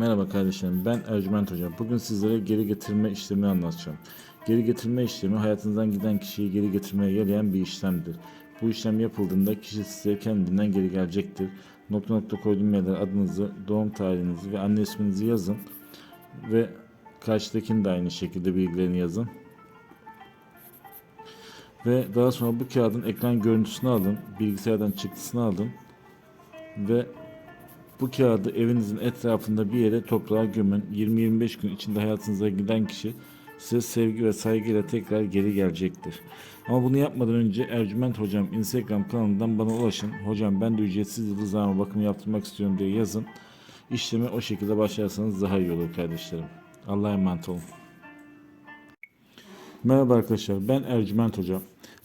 Merhaba kardeşlerim ben Ercüment Hocam. Bugün sizlere geri getirme işlemini anlatacağım. Geri getirme işlemi hayatınızdan giden kişiyi geri getirmeye yarayan bir işlemdir. Bu işlem yapıldığında kişi size kendinden geri gelecektir. Nokta nokta koyduğum yerlere adınızı, doğum tarihinizi ve anne isminizi yazın. Ve karşıdakinin de aynı şekilde bilgilerini yazın. Ve daha sonra bu kağıdın ekran görüntüsünü alın, bilgisayardan çıktısını alın ve bu kağıdı evinizin etrafında bir yere toprağa gömün. 20-25 gün içinde hayatınıza giden kişi size sevgi ve saygıyla tekrar geri gelecektir. Ama bunu yapmadan önce Ercüment Hocam Instagram kanalından bana ulaşın. Hocam ben de ücretsiz yıldızlama bakımı yaptırmak istiyorum diye yazın. İşleme o şekilde başlarsanız daha iyi olur kardeşlerim. Allah'a emanet olun. Merhaba arkadaşlar ben Ercüment Hocam.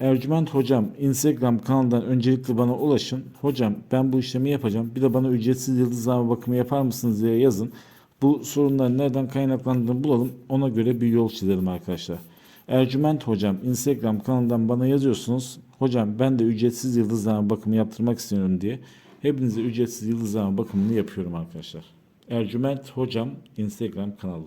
Ercüment Hocam Instagram kanalından öncelikle bana ulaşın. Hocam ben bu işlemi yapacağım. Bir de bana ücretsiz yıldızlama bakımı yapar mısınız diye yazın. Bu sorunların nereden kaynaklandığını bulalım. Ona göre bir yol çizelim arkadaşlar. Ercüment Hocam Instagram kanalından bana yazıyorsunuz. Hocam ben de ücretsiz yıldızlama bakımı yaptırmak istiyorum diye. Hepinize ücretsiz yıldızlama bakımını yapıyorum arkadaşlar. Ercüment Hocam Instagram kanalı.